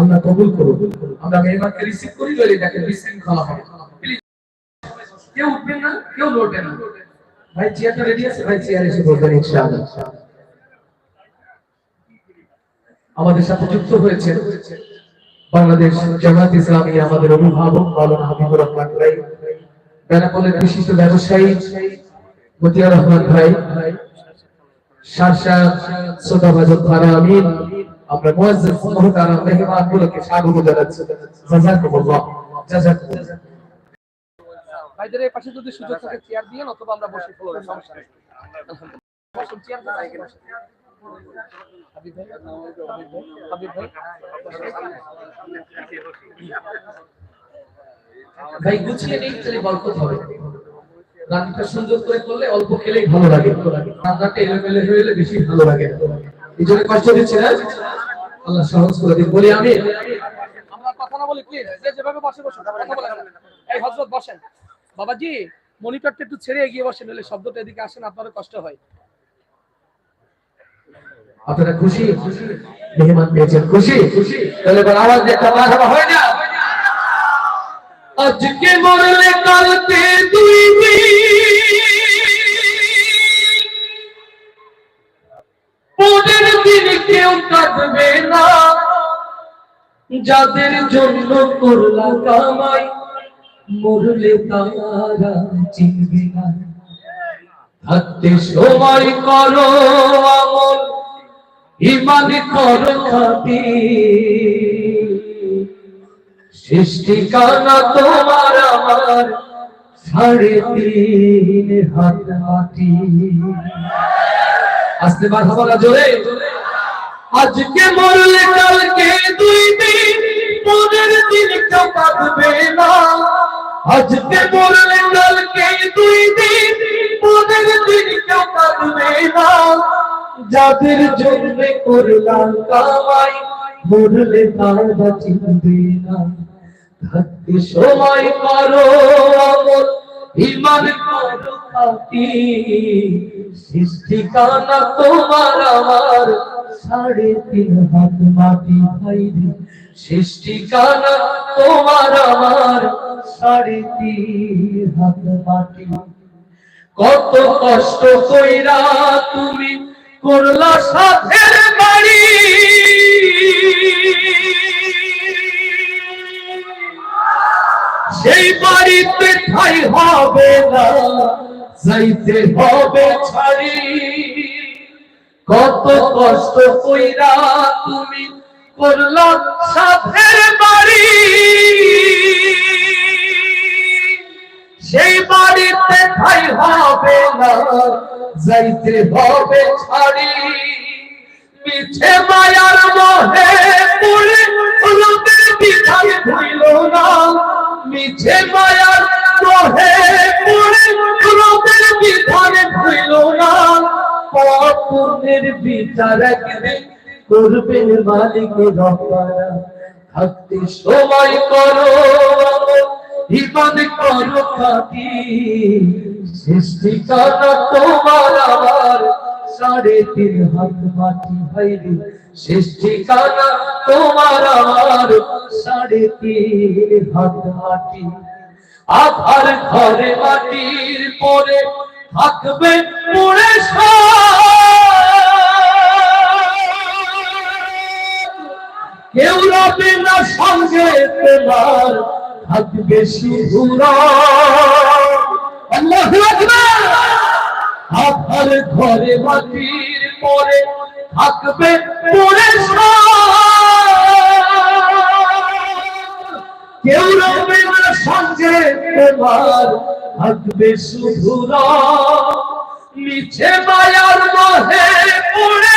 আল্লাহ কবুল করুন আমরা মেহমানকে রিসিভ করি বলে দেখেন বিশৃঙ্খলা হবে। কেউ উঠবেন না, কেউ লড়বেন না। ভাই চেয়ারটা রেডি আছে? ভাই চেয়ার এসে বলবেন, ইনশাআল্লাহ। আমাদের সাথে যুক্ত হয়েছে বাংলাদেশ জামাত ইসলামী, আমাদের অভিভাবক মাওলানা হাবিবুর রহমান ভাই, বেনাপোলের বিশিষ্ট ব্যবসায়ী মতিয়ার রহমান ভাই শাসা সোদাবাজত থানা আমিন আমরা মুয়াজ্জিজ মুহতারাম মেহমানগুলোকে স্বাগত জানাচ্ছি। জাযাকুমুল্লাহ। জাযাকুমুল্লাহ। ভাইদের এই পাশে যদি সুযোগ থাকে চেয়ার দিয়ে অথবা আমরা বসে ফেলব ভাই, গুছিয়ে নেই তাহলে বরকত হবে। রান্নাটা সুন্দর করে করলে অল্প খেলেই ভালো লাগে। রান্নাটা এলোমেলো হয়ে বেশি ভালো লাগে। এই জন্য কষ্ট দিচ্ছে না। আল্লাহ সহজ করে দিন বলি আমি। আমরা কথা না বলি প্লিজ যে যেভাবে বসে বসুন কথা বলেন। এই হযরত বসেন। বাবাজি মনিটরটা একটু ছেড়ে এগিয়ে বসেন নইলে শব্দটা এদিকে আসেন আপনারও কষ্ট হয়। আপনারা খুশি? মেহমান পেয়েছেন খুশি? তাহলে এবার আওয়াজ দিয়ে মারহাবা হয় না? আজকে মরলে কালকে দুই কেউ কাঁদবে না। যাদের জন্য করলা কামাই, মরলে তারা চিনবে না। থাকতে সময় করো আমল, ইমান করো খাতি সৃষ্টি কানা তোমার আমার সাড়ে তিন হাত মাটি আসতে বাধা বলা জোরে। আজকে মরলে কালকে দুই দিন পরের দিন কেউ কাঁদবে না। আজকে মরলে কালকে দুই দিন পরের দিন কেউ কাঁদবে না। যাদের জন্য করলাম কামাই, মরলে তারা চিনবে না। থাকতে সময় করো আমল, ইমান করো সৃষ্টি কানা তোমার আমার সাড়ে তিন হাত মাটি ভাইরে সৃষ্টি কানা তোমার আমার সাড়ে তিন হাত মাটি। কত কষ্ট কইরা তুমি করলা সাথের বাড়ি। সেই বাড়িতে ঠাই হবে না, যাইতে হবে ছাড়ি। কত কষ্ট কইরা তুমি করলা সাথের বাড়ি। সেই বাড়িতে ঠাই হবে না, যাইতে হবে ছাড়ি। মিছে মায়ার মহে পড়ে লোকের বিধান ভুইল না, মিছে মায়ার পূর্ণের বিচার একদিন করবেন মালিক থাকতে সময় করো ইমান করো খাতি সৃষ্টি কানা তোমার আমার, সাড়ে তিন হাত মাটি ভাইরে সৃষ্টি কানা তোমার আমার, সাড়ে তিন হাত মাটি। আধার ঘরে মাটির পরে থাকবে পড়ে না সঙ্গে তোমার থাকবে শুধু আল্লাহু ঘরে মাটির পরে থাকবে পড়ে কেউ রবে না সঙ্গে তোমার থাকবে শুধু মিছে মায়ার মহে পড়ে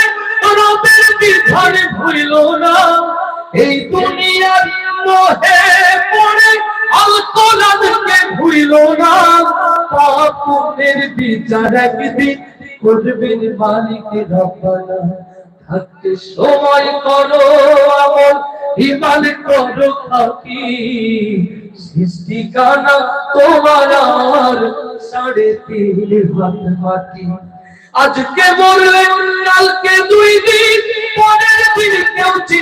রবের বিধান ভুইল না। এই দুনিয়ার মোহে পড়ে আলকোলাদকে ভুইল না। পাপের বিচার একদিন করবেন মালিক রব্বানা থাকতে সময় করো আমল ইমান করো খাকি। সৃষ্টি কানা তোমার আর সাড়ে তিন হাত মাটি। আজকে মরলে, কালকে দুই দিন, পরের দিন কেউ